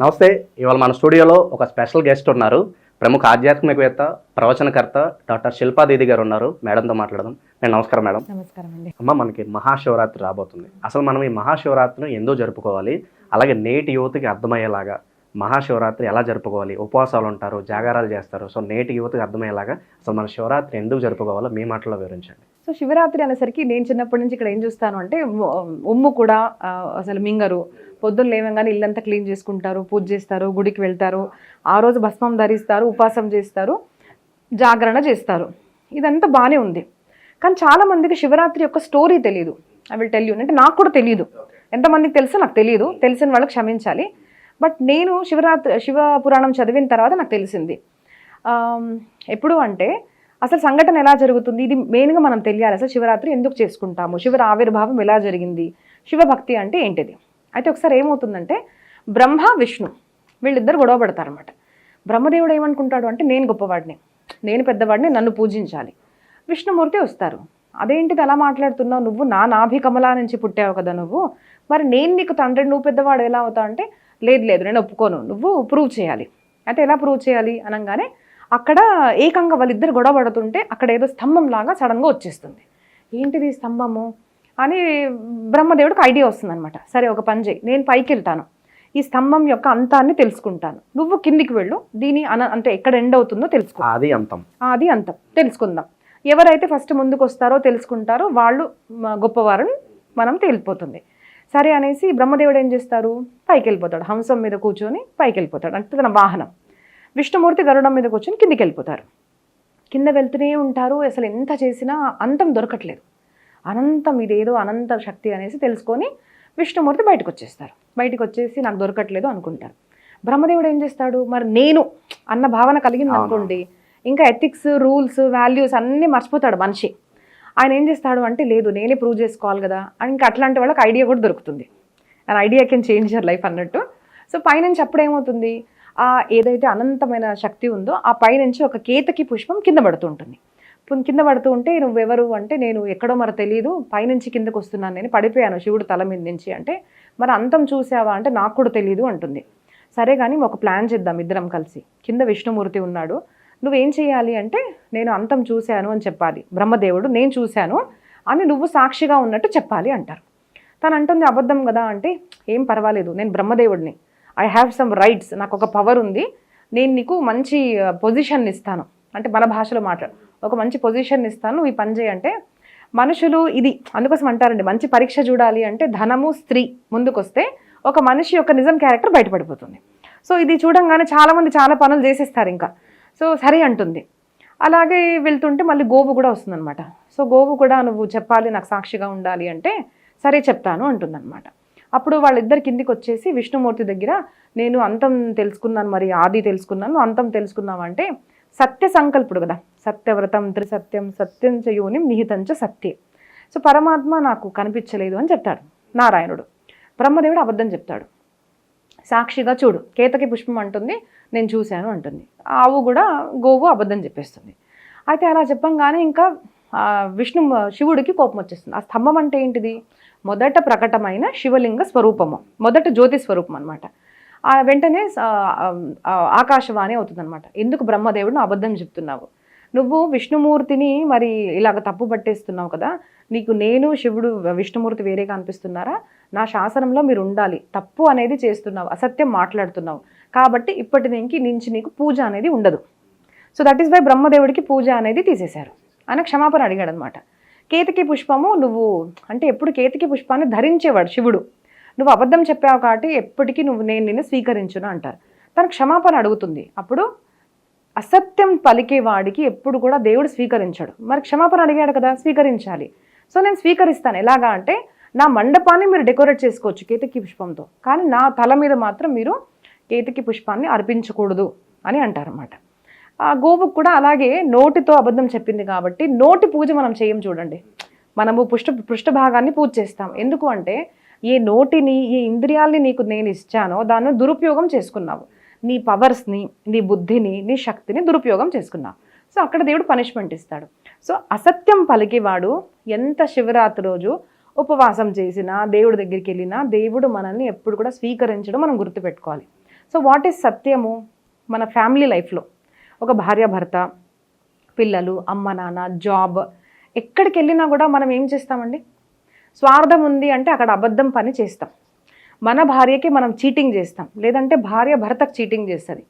నమస్తే ఇవాళ మన స్టూడియోలో ఒక స్పెషల్ గెస్ట్ ఉన్నారు. ప్రముఖ ఆధ్యాత్మికవేత్త ప్రవచనకర్త డాక్టర్ శిల్పా దీది గారు ఉన్నారు. మేడంతో మాట్లాడదాం. నేను నమస్కారం మేడం. నమస్కారం అండి. అమ్మ మనకి మహాశివరాత్రి రాబోతుంది. అసలు మనం ఈ మహాశివరాత్రిని ఎందుకు జరుపుకోవాలి? అలాగే నేటి యువతకి అర్థమయ్యేలాగా మహాశివరాత్రి ఎలా జరుపుకోవాలి? ఉపవాసాలు ఉంటారు జాగారాలు చేస్తారు. సో నేటి యువతకి అర్థమయ్యేలాగా అసలు మన శివరాత్రి ఎందుకు జరుపుకోవాలో మీ మాటలో వివరించండి. సో శివరాత్రి అనేసరికి నేను చిన్నప్పటి నుంచి ఇక్కడ ఏం చూస్తాను అంటే ఉమ్ము కూడా అసలు మింగరు. పొద్దున్న లేవగానే ఇల్లంతా క్లీన్ చేసుకుంటారు పూజ చేస్తారు గుడికి వెళ్తారు. ఆ రోజు భస్మం ధరిస్తారు ఉపాసం చేస్తారు జాగరణ చేస్తారు. ఇదంతా బాగానే ఉంది. కానీ చాలామందికి శివరాత్రి యొక్క స్టోరీ తెలియదు ఐ విల్ టెల్ యూ. అంటే నాకు కూడా తెలియదు ఎంతమందికి తెలుసో నాకు తెలియదు తెలిసిన వాళ్ళకి క్షమించాలి. బట్ నేను శివరాత్రి శివ పురాణం చదివిన తర్వాత నాకు తెలిసింది. ఎప్పుడు అంటే అసలు సంఘటన ఎలా జరుగుతుంది? ఇది మెయిన్గా మనం తెలియాలి. అసలు శివరాత్రి ఎందుకు చేసుకుంటాము? శివర ఆవిర్భావం ఎలా జరిగింది? శివభక్తి అంటే ఏంటిది? అయితే ఒకసారి ఏమవుతుందంటే బ్రహ్మ విష్ణు వీళ్ళిద్దరు గొడవ పడతారనమాట బ్రహ్మదేవుడు ఏమనుకుంటాడు అంటే నేను గొప్పవాడిని. నేను పెద్దవాడిని నన్ను పూజించాలి. విష్ణుమూర్తి వస్తారు. అదేంటిది అలా మాట్లాడుతున్నావు? నువ్వు నా నాభి కమలా నుంచి పుట్టావు కదా నువ్వు. మరి నేను నీకు తండ్రి నువ్వు పెద్దవాడు ఎలా అవుతావు అంటే లేదు లేదు నేను ఒప్పుకోను. నువ్వు ప్రూవ్ చేయాలి. అయితే ఎలా ప్రూవ్ చేయాలి? అనగానే అక్కడ ఏకంగా వాళ్ళిద్దరు గొడవ పడుతుంటే అక్కడ ఏదో స్తంభం లాగా సడన్గా వచ్చేస్తుంది. ఏంటిది స్తంభము? అని బ్రహ్మదేవుడికి ఐడియా వస్తుందన్నమాట. సరే ఒక పని చేయి. నేను పైకి వెళ్తాను. ఈ స్తంభం యొక్క అంతాన్ని తెలుసుకుంటాను. నువ్వు కిందికి వెళ్ళు. దీని అన అంటే ఎక్కడ ఎండ్ అవుతుందో తెలుసుకో. అది అంతం. అది అంతం. తెలుసుకుందాం. ఎవరైతే ఫస్ట్ ముందుకు వస్తారో తెలుసుకుంటారో వాళ్ళు గొప్పవారని మనం తేలిపోతుంది. సరే అనేసి బ్రహ్మదేవుడు ఏం చేస్తారు? పైకి వెళ్ళిపోతాడు. హంసం మీద కూర్చొని పైకి వెళ్ళిపోతాడు. అంటే తన వాహనం. విష్ణుమూర్తి గరుడం మీద కూర్చొని కిందికి వెళ్ళిపోతారు కింద వెళ్తూనే ఉంటారు. అసలు ఎంత చేసినా అంతం దొరకట్లేదు. అనంతం ఇదేదో అనంత శక్తి అనేసి తెలుసుకొని విష్ణుమూర్తి బయటకు వచ్చేస్తారు బయటకు వచ్చేసి నాకు దొరకట్లేదు అనుకుంటారు. బ్రహ్మదేవుడు ఏం చేస్తాడు? మరి నేను అన్న భావన కలిగింది. అనుకోండి ఇంకా ఎథిక్స్ రూల్స్ వాల్యూస్ అన్నీ మర్చిపోతాడు మనిషి. ఆయన ఏం చేస్తాడు అంటే లేదు నేనే ప్రూవ్ చేసుకోవాలి కదా. అని ఇంకా అట్లాంటి వాళ్ళకి ఐడియా కూడా దొరుకుతుంది. And idea can change your life అన్నట్టు. సో పైనుంచి అప్పుడు ఏమవుతుంది ఆ ఏదైతే అనంతమైన శక్తి ఉందో ఆ పైనుంచి ఒక కేతకి పుష్పం కింద పడుతూ ఉంటుంది. కింద పడుతూ ఉంటే నువ్వెవరు అంటే నేను ఎక్కడో మరి తెలియదు పైనుంచి కిందకు వస్తున్నాను నేను పడిపోయాను శివుడు తల మీద నుంచి అంటే మరి అంతం చూసావా అంటే నాకు కూడా తెలియదు అంటుంది. సరే కానీ ఒక ప్లాన్ చేద్దాం ఇద్దరం కలిసి. కింద విష్ణుమూర్తి ఉన్నాడు. నువ్వేం చేయాలి అంటే నేను అంతం చూశాను అని చెప్పాలి. బ్రహ్మదేవుడు నేను చూశాను అని నువ్వు సాక్షిగా ఉన్నట్టు చెప్పాలి అంటారు. తను అంటుంది అబద్ధం కదా అంటే ఏం పర్వాలేదు నేను బ్రహ్మదేవుడిని. ఐ హ్యావ్ సమ్ రైట్స్ నాకు ఒక పవర్ ఉంది. నేను నీకు మంచి పొజిషన్ ఇస్తాను. అంటే మన భాషలో మాట్లాడు ఒక మంచి పొజిషన్ ఇస్తాను. నువ్వు ఈ పని చేయంటే మనుషులు ఇది అందుకోసం అంటారండి. మంచి పరీక్ష చూడాలి అంటే ధనము స్త్రీ ముందుకొస్తే ఒక మనిషి యొక్క నిజం క్యారెక్టర్ బయటపడిపోతుంది. సో ఇది చూడంగానే చాలామంది చాలా పనులు చేసేస్తారు ఇంకా. సో సరే అంటుంది. అలాగే వెళ్తుంటే మళ్ళీ గోవు కూడా వస్తుందన్నమాట. సో గోవు కూడా నువ్వు చెప్పాలి నాకు సాక్షిగా ఉండాలి అంటే సరే చెప్తాను అంటుందన్నమాట. అప్పుడు వాళ్ళిద్దరు కిందికి వచ్చేసి విష్ణుమూర్తి దగ్గర నేను అంతం తెలుసుకున్నాను మరి ఆది తెలుసుకున్నాను అంతం తెలుసుకున్నామంటే సత్య సంకల్పుడు కదా. సత్యవ్రతం త్రిసత్యం సత్యం చయోని నిహితంచ సత్యే. సో పరమాత్మ నాకు కనిపించలేదు అని చెప్తాడు నారాయణుడు. బ్రహ్మదేవుడు అబద్ధం చెప్తాడు. సాక్షిగా చూడు కేతకి పుష్పం అంటుంది నేను చూశాను అంటుంది. ఆవు కూడా గోవు అబద్ధం చెప్పేస్తుంది. అయితే అలా చెప్పంగానే ఇంకా విష్ణు శివుడికి కోపం వచ్చేస్తుంది. ఆ స్తంభం అంటే ఏంటిది? మొదట ప్రకటమైన శివలింగ స్వరూపము. మొదట జ్యోతి స్వరూపం అనమాట ఆ వెంటనే ఆకాశవాణి అవుతుందన్నమాట. ఎందుకు బ్రహ్మదేవుడిని అబద్ధం చెప్తున్నావు? నువ్వు విష్ణుమూర్తిని మరి ఇలాగ తప్పు పట్టేస్తున్నావు కదా? నీకు నేను శివుడు విష్ణుమూర్తి వేరేగా అనిపిస్తున్నారా నా శాసనంలో మీరు ఉండాలి. తప్పు అనేది చేస్తున్నావు. అసత్యం మాట్లాడుతున్నావు. కాబట్టి ఇప్పటి నుంచి నుంచి నీకు పూజ అనేది ఉండదు. సో దట్ ఈస్ వై బ్రహ్మదేవుడికి పూజ అనేది తీసేశారు. ఆయన క్షమాపణ అడిగాడు అనమాట కేతకి పుష్పము నువ్వు అంటే ఎప్పుడు కేతకి పుష్పాన్ని ధరించేవాడు శివుడు. నువ్వు అబద్ధం చెప్పావు కాబట్టి ఎప్పటికీ నువ్వు నేను నిన్ను స్వీకరించును అంటారు. తను క్షమాపణ అడుగుతుంది. అప్పుడు అసత్యం పలికే వాడికి ఎప్పుడు కూడా దేవుడు స్వీకరించాడు. మరి క్షమాపణ అడిగాడు కదా స్వీకరించాలి. సో నేను స్వీకరిస్తాను. ఎలాగా అంటే నా మండపాన్ని మీరు డెకరేట్ చేసుకోవచ్చు కేతకి పుష్పంతో. కానీ నా తల మీద మాత్రం మీరు కేతకి పుష్పాన్ని అర్పించకూడదు అని అంటారన్నమాట. ఆ గోవుకు కూడా అలాగే నోటితో అబద్ధం చెప్పింది కాబట్టి నోటి పూజ మనం చేయం చూడండి. మనము పృష్ఠ పృష్ఠభాగాన్ని పూజ చేస్తాం. ఎందుకు అంటే ఏ నోటిని ఏ ఇంద్రియాల్ని నీకు నేను ఇచ్చానో దాన్ని దురుపయోగం చేసుకున్నావు. నీ పవర్స్ని నీ బుద్ధిని నీ శక్తిని దురుపయోగం చేసుకున్నావు. సో అక్కడ దేవుడు పనిష్మెంట్ ఇస్తాడు. సో అసత్యం పలికేవాడు ఎంత శివరాత్రి రోజు ఉపవాసం చేసినా దేవుడి దగ్గరికి వెళ్ళినా దేవుడు మనల్ని ఎప్పుడు కూడా స్వీకరించడం మనం గుర్తుపెట్టుకోవాలి. సో వాట్ ఈస్ సత్యము మన ఫ్యామిలీ లైఫ్లో ఒక భార్య భర్త పిల్లలు అమ్మ నాన్న జాబ్ ఎక్కడికి వెళ్ళినా కూడా మనం ఏం చేస్తామండి? స్వార్థం ఉంది అంటే అక్కడ అబద్ధం పని చేస్తాం. మన భార్యకి మనం చీటింగ్ చేస్తాం. లేదంటే భార్య భర్తకు చీటింగ్ చేస్తుంది.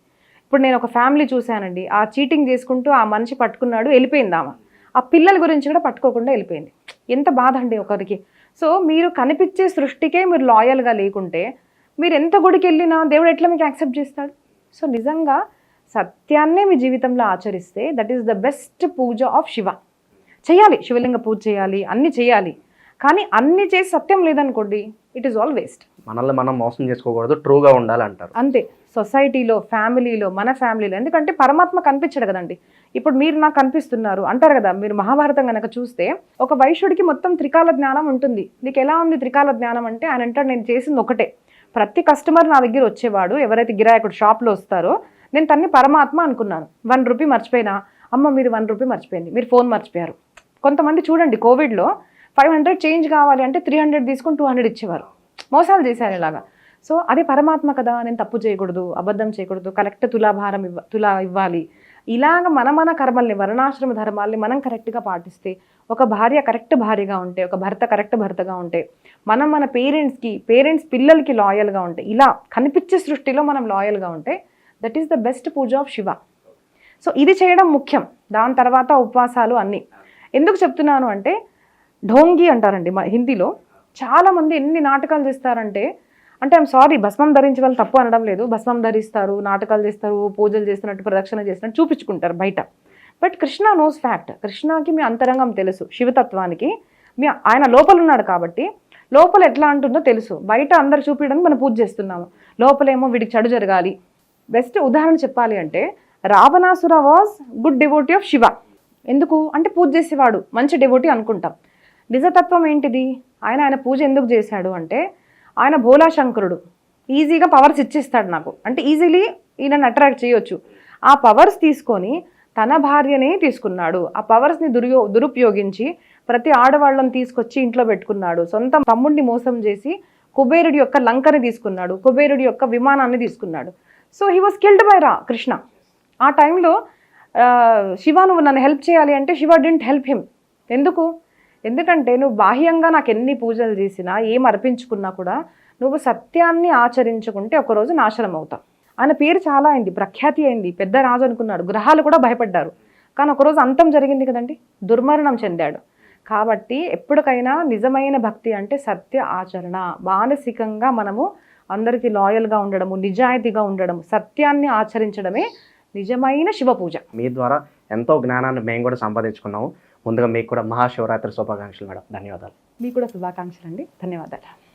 ఇప్పుడు నేను ఒక ఫ్యామిలీ చూశానండి. ఆ చీటింగ్ చేసుకుంటూ ఆ మనిషి పట్టుకున్నాడు వెళ్ళిపోయింది ఆమె. ఆ పిల్లల గురించి కూడా పట్టుకోకుండా వెళ్ళిపోయింది. ఎంత బాధ అండి ఒకరికి. సో మీరు కనిపించే సృష్టికే మీరు లాయల్గా లేకుంటే మీరు ఎంత గుడికి వెళ్ళినా దేవుడు ఎట్లా మీకు యాక్సెప్ట్ చేస్తాడు? సో నిజంగా సత్యాన్నే మీ జీవితంలో ఆచరిస్తే that is the best puja of Shiva చేయాలి శివలింగ పూజ చేయాలి అన్ని చేయాలి. కానీ అన్ని చేసి సత్యం లేదనుకోండి ఇట్ ఈస్ ఆల్ వేస్ట్ మనల్ని మనం మోసం చేసుకోకూడదు ట్రూగా ఉండాలి అంటారు అంతే సొసైటీలో ఫ్యామిలీలో మన ఫ్యామిలీలో ఎందుకంటే పరమాత్మ కనిపించడు కదండి. ఇప్పుడు మీరు నాకు కనిపిస్తున్నారు అంటారు కదా మీరు మహాభారతం కనుక చూస్తే ఒక వైశ్యుడికి మొత్తం త్రికాల జ్ఞానం ఉంటుంది. నీకు ఎలా ఉంది త్రికాల జ్ఞానం అంటే ఆయన అంటాడు నేను చేసింది ఒకటే. ప్రతి కస్టమర్ నా దగ్గర వచ్చేవాడు ఎవరైతే గిరాయకుడు షాప్లో వస్తారో నేను తన్ని పరమాత్మ అనుకున్నాను. వన్ రూపీ మర్చిపోయినా అమ్మ మీరు వన్ రూపీ మర్చిపోయింది మీరు ఫోన్ మర్చిపోయారు. కొంతమంది చూడండి కోవిడ్లో ఫైవ్ హండ్రెడ్ చేంజ్ కావాలి అంటే త్రీ హండ్రెడ్ తీసుకొని టూ హండ్రెడ్ ఇచ్చేవారు. మోసాలు చేశారు ఇలాగా. సో అది పరమాత్మ కదా నేను తప్పు చేయకూడదు అబద్ధం చేయకూడదు కరెక్ట్ తులాభారం ఇవ్వ తులా ఇవ్వాలి. ఇలాగ మన మన కర్మల్ని వర్ణాశ్రమ ధర్మాల్ని మనం కరెక్ట్గా పాటిస్తే ఒక భార్య కరెక్ట్ భార్యగా ఉంటే ఒక భర్త కరెక్ట్ భర్తగా ఉంటే మనం మన పేరెంట్స్కి పేరెంట్స్ పిల్లలకి లాయల్గా ఉంటే ఇలా కనిపించే సృష్టిలో మనం లాయల్గా ఉంటే that is the best puja of Shiva so ఇది చేయడం ముఖ్యం. దాని తర్వాత ఉపవాసాలు అన్నీ. ఎందుకు చెప్తున్నాను అంటే ఢోంగి అంటారండి మా హిందీలో. చాలామంది ఎన్ని నాటకాలు చేస్తారంటే అంటే ఐమ్ సారీ భస్మం ధరించే వాళ్ళు తప్పు అనడం లేదు. భస్మం ధరిస్తారు నాటకాలు చేస్తారు పూజలు చేస్తున్నట్టు ప్రదక్షిణ చేస్తున్నట్టు చూపించుకుంటారు బయట. బట్ కృష్ణ నోస్ ఫ్యాక్ట్ కృష్ణకి మీ అంతరంగం తెలుసు శివతత్వానికి. మీ ఆయన లోపల ఉన్నాడు కాబట్టి లోపల ఎట్లా అంటుందో తెలుసు. బయట అందరు చూపించడానికి మనం పూజ చేస్తున్నాము. లోపలేమో వీడికి చెడు జరగాలి. బెస్ట్ ఉదాహరణ చెప్పాలి అంటే Ravanasura was good devotee of Shiva. ఎందుకు? అంటే పూజ చేసేవాడు మంచి డివోటీ అనుకుంటాం. నిజతత్వం ఏంటిది? ఆయన ఆయన పూజ ఎందుకు చేశాడు అంటే ఆయన భోలా శంకరుడు ఈజీగా పవర్స్ ఇచ్చేస్తాడు నాకు. అంటే ఈజీలీ ఈయనను అట్రాక్ట్ చేయొచ్చు. ఆ పవర్స్ తీసుకొని తన భార్యనే తీసుకున్నాడు. ఆ పవర్స్ని దుర్యో దురుపయోగించి ప్రతి ఆడవాళ్ళని తీసుకొచ్చి ఇంట్లో పెట్టుకున్నాడు. సొంత తమ్ముడిని మోసం చేసి కుబేరుడి యొక్క లంకని తీసుకున్నాడు. కుబేరుడి యొక్క విమానాన్ని తీసుకున్నాడు. So he was killed by రా కృష్ణ ఆ టైంలో శివ నువ్వు నన్ను హెల్ప్ చేయాలి అంటే శివ డింట్ హెల్ప్ హిమ్ ఎందుకు? ఎందుకంటే నువ్వు బాహ్యంగా నాకు ఎన్ని పూజలు చేసినా ఏం అర్పించుకున్నా కూడా నువ్వు సత్యాన్ని ఆచరించుకుంటే ఒకరోజు నాశనం అవుతావు. ఆయన పేరు చాలా అయింది ప్రఖ్యాతి అయింది. పెద్ద రాజు అనుకున్నాడు గ్రహాలు కూడా భయపడ్డారు. కానీ ఒకరోజు అంతం జరిగింది కదండి దుర్మరణం చెందాడు. కాబట్టి ఎప్పటికైనా నిజమైన భక్తి అంటే సత్య ఆచరణ. మానసికంగా మనము అందరికీ లాయల్గా ఉండడము నిజాయితీగా ఉండడము సత్యాన్ని ఆచరించడమే నిజమైన శివ పూజ. మీ ద్వారా ఎంతో జ్ఞానాన్ని మేము కూడా సంపాదించుకున్నాము. ముందుగా మీకు కూడా మహాశివరాత్రి శుభాకాంక్షలు మేడం. ధన్యవాదాలు. మీకు కూడా శుభాకాంక్షలు అండి. ధన్యవాదాలు.